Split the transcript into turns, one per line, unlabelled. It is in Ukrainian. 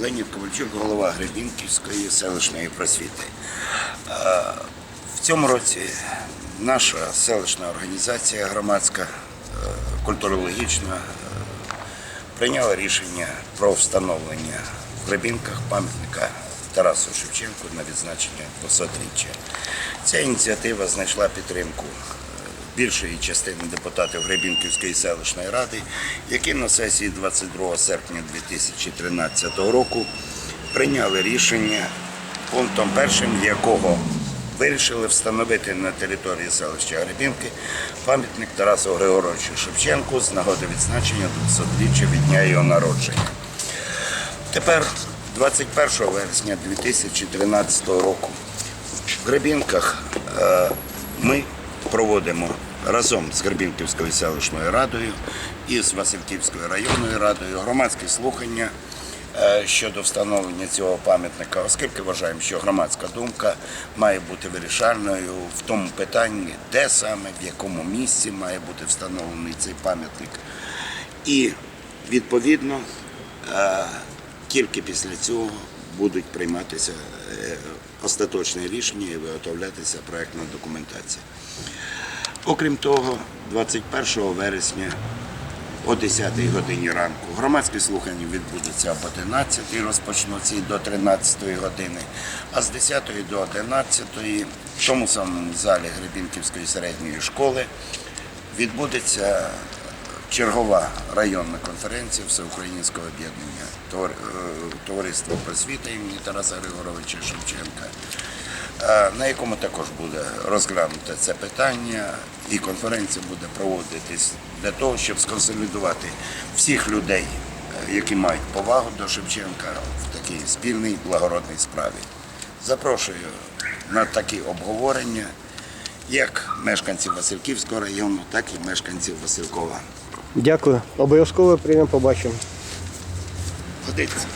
Леонід Ковальчук, голова Гребінківської селищної просвіти. В цьому році наша селищна організація громадська, е, культурологічна, е, прийняла рішення про встановлення в Гребінках пам'ятника Тарасу Шевченку на відзначення 200-річчя. Ця ініціатива знайшла підтримку більшої частини депутатів Гребінківської селищної ради, які на сесії 22 серпня 2013 року прийняли рішення, пунктом першим якого вирішили встановити на території селища Гребінки пам'ятник Тарасу Григоровичу Шевченку з нагоди відзначення 200-річчя від дня його народження. Тепер, 21 вересня 2013 року, в Гребінках е, ми проводимо разом з Гребінківською селищною радою і з Васильківською районною радою громадські слухання е, щодо встановлення цього пам'ятника, оскільки вважаємо, що громадська думка має бути вирішальною в тому питанні, де саме, в якому місці має бути встановлений цей пам'ятник. І відповідно е, тільки після цього будуть прийматися е, остаточні рішення і виготовлятися проєктна документація. Окрім того, 21 вересня о 10 годині ранку громадські слухання відбудуться об 11 розпочнуться до 13 години, а з 10 до 11 в тому самому залі Гребінківської середньої школи відбудеться чергова районна конференція Всеукраїнського об'єднання е, Товариства просвіти імені Тараса Григоровича Шевченка, е, на якому також буде розглянуте це питання, і конференція буде проводитись для того, щоб сконсолідувати всіх людей, е, які мають повагу до Шевченка в такій спільній благородній справі. Запрошую на такі обговорення як мешканців Васильківського району, так і мешканців Василькова.
Дякую. Обов'язково приймемо, побачимо.
Годиться.